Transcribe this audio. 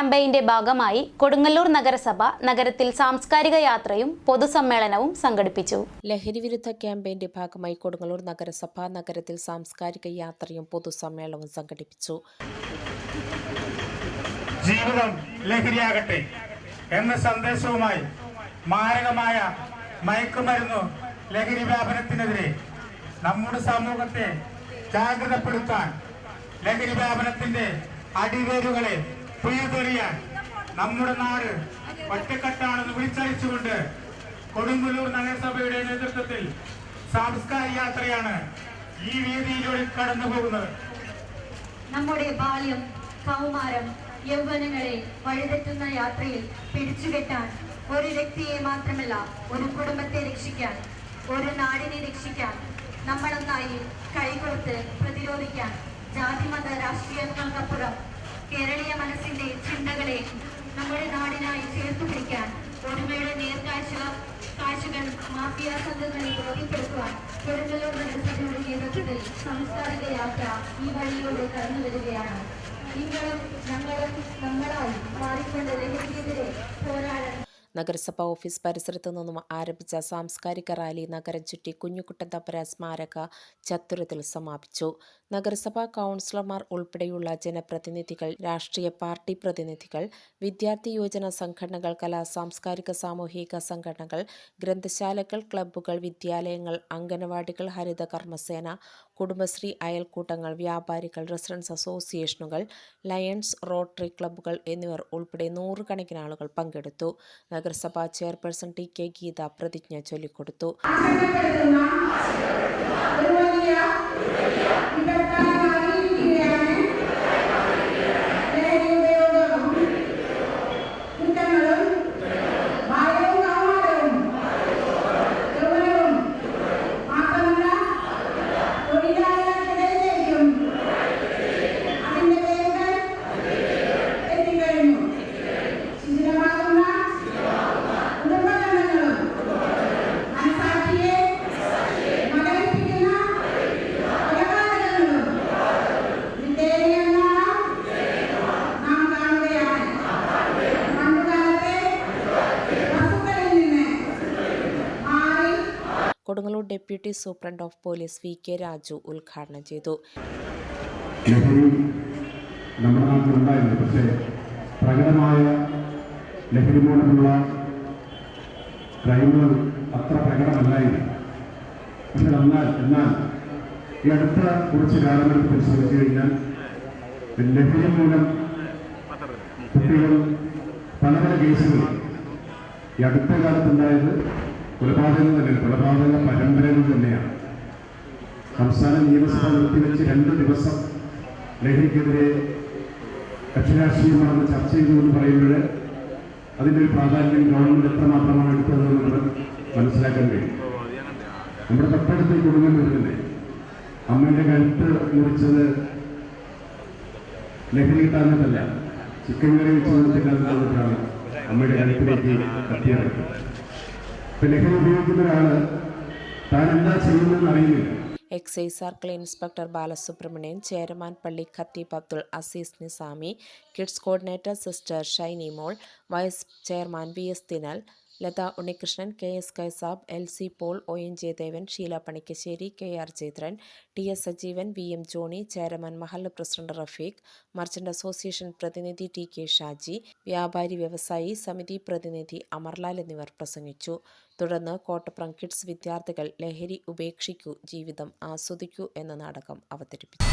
ക്യാമ്പയിന്റെ ഭാഗമായി കൊടുങ്ങല്ലൂർ നഗരസഭ നഗരത്തിൽ സാംസ്കാരിക യാത്രയും പൊതുസമ്മേളനവും സംഘടിപ്പിച്ചു. ലഹരി വിരുദ്ധ ക്യാമ്പയിന്റെ ഭാഗമായി കൊടുങ്ങല്ലൂർ നഗരസഭ നഗരത്തിൽ സാംസ്കാരിക യാത്രയും പൊതുസമ്മേളനവും സംഘടിപ്പിച്ചു. ജീവിതം ലഹരിയാകട്ടെ എന്ന സന്ദേശവുമായി മാരകമായ മയക്കുമരുന്നു ലഹരി വ്യാപനത്തിനെതിരെ നമ്മുടെ സമൂഹത്തെ ജാഗ്രതപ്പെടുത്താൻ ലഹരി വ്യാപനത്തിന്റെ അടിവേരുകളെ പിഴുതെറിയാൻ നമ്മുടെ നാട് ഒറ്റക്കെട്ടാണെന്ന് വിളിച്ചറിയിച്ചുകൊണ്ട് കൊടുങ്ങല്ലൂർ നഗരസഭയുടെ നേതൃത്വത്തിൽ സാംസ്കാരിക യാത്രയാണ് ഈ വേദിയിലൂടെ കടന്നു പോകുന്നത്. നമ്മുടെ ബാല്യം കൗമാരം യൗവനങ്ങളെ വഴിതെറ്റുന്ന യാത്രയിൽ പിടിച്ചുകെട്ടാൻ ഒരു വ്യക്തിയെ മാത്രമല്ല ഒരു കുടുംബത്തെ രക്ഷിക്കാൻ ഒരു നാടിനെ രക്ഷിക്കാൻ നമ്മളൊന്നായി കൈകോർത്ത് പ്രതിരോധിക്കാൻ ജാതിമത രാഷ്ട്രീയങ്ങൾക്കപ്പുറം കേരളീയ മനസ്സിന്റെ ചിന്തകളെ നമ്മുടെ നാടിനായി ചേർത്തു പിടിക്കാൻ ഒരുമയുടെ നേർക്കാഴ്ച കാഴ്ചകൾ മാഫിയ സംഘങ്ങളെ ബോധ്യപ്പെടുത്തുവാൻ കൊടുങ്ങല്ലൂർ നഗരസഭയുടെ നേതൃത്വത്തിൽ സാംസ്കാരിക യാത്ര ഈ വഴിയിലൂടെ കടന്നു വരികയാണ്. നിങ്ങളും ഞങ്ങളും നമ്മളായി മാറിക്കൊണ്ട് ലഹരിക്കെതിരെ നഗരസഭ ഓഫീസ് പരിസരത്തു നിന്നും ആരംഭിച്ച സാംസ്കാരിക റാലി നഗരം ചുറ്റി കുഞ്ഞുകുട്ടന്തപുര സ്മാരക ചത്തുരത്തിൽ സമാപിച്ചു. നഗരസഭാ കൗൺസിലർമാർ ഉൾപ്പെടെയുള്ള ജനപ്രതിനിധികൾ രാഷ്ട്രീയ പാർട്ടി പ്രതിനിധികൾ വിദ്യാർത്ഥി യോജന സംഘടനകൾ കലാ സാംസ്കാരിക സാമൂഹിക സംഘടനകൾ ഗ്രന്ഥശാലകൾ ക്ലബ്ബുകൾ വിദ്യാലയങ്ങൾ അംഗനവാടികൾ ഹരിത കർമ്മസേന കുടുംബശ്രീ അയൽക്കൂട്ടങ്ങൾ വ്യാപാരികൾ റെസിഡൻസ് അസോസിയേഷനുകൾ ലയൺസ് റോട്ടറി ക്ലബ്ബുകൾ എന്നിവർ ഉൾപ്പെടെ നൂറുകണക്കിന് ആളുകൾ പങ്കെടുത്തു. നഗരസഭാ ചെയർപേഴ്സൺ ടി കെ ഗീത പ്രതിജ്ഞ ചൊല്ലിക്കൊടുത്തു. Kodungallur deputy superintendent of police V K Raju ഉദ്ഘാടനം ചെയ്തു. പക്ഷേ അത്ര ഈ അടുത്ത കുറച്ച് കാലങ്ങൾ പരിശോധിച്ചു കഴിഞ്ഞാൽ ലഹരി മൂലം കുട്ടികൾ പല പല കേസുകൾ ഈ അടുത്ത കാലത്തുണ്ടായത് കൊലപാതകം തന്നെയാണ് കൊലപാതക പരമ്പരകൾ തന്നെയാണ്. സംസ്ഥാന നിയമസഭ നിർത്തിവെച്ച് രണ്ട് ദിവസം ലഹരിക്കെതിരെ കക്ഷിരാഷ്ട്രീയമാണെന്ന് ചർച്ച ചെയ്തു എന്ന് പറയുമ്പോൾ അതിന്റെ ഒരു പ്രാധാന്യം ഗവൺമെന്റ് എത്രമാത്രമാണ് എടുത്തത് എന്നുള്ളത് മനസ്സിലാക്കാൻ കഴിയും. നമ്മുടെ തൊട്ടടുത്ത് കുടുംബം വരുന്നില്ലേ അമ്മയുടെ കഴുത്ത് മുറിച്ചത് ലഹരി കിട്ടാഞ്ഞതല്ല. ചിക്കൻ കറി വെച്ച് കൊടുത്തിട്ടാണ് അമ്മയുടെ കഴുത്തിലേക്ക് കത്തിയിറക്കുന്നത് ലഹരി ഉപയോഗിക്കുന്ന ഒരാൾ താൻ എന്താ ചെയ്യുന്നതെന്ന് അറിയുന്നില്ല. Excise circle inspector Balasubramanian chairman പള്ളി ഖത്തീബ് Abdul Azeez Nizami kids coordinator sister Shiny Mol vice chairman V S Thinal Latha Unnikrishnan K S Kaisab L C Paul O N Jayadevan Sheela Panikkassery K R ജയദ്രൻ T S Sajeevan V M Johny chairman മഹല്ല് president Rafeeq merchant association പ്രതിനിധി T K Shaji വ്യാപാരി വ്യവസായി സമിതി പ്രതിനിധി അമർലാൽ എന്നിവർ പ്രസംഗിച്ചു. തുടർന്ന് Kottappuram kids വിദ്യാർത്ഥികൾ ലഹരി ഉപേക്ഷിക്കൂ ജീവിതം ആസ്വദിക്കൂ എന്ന നാടകം അവതരിപ്പിച്ചു.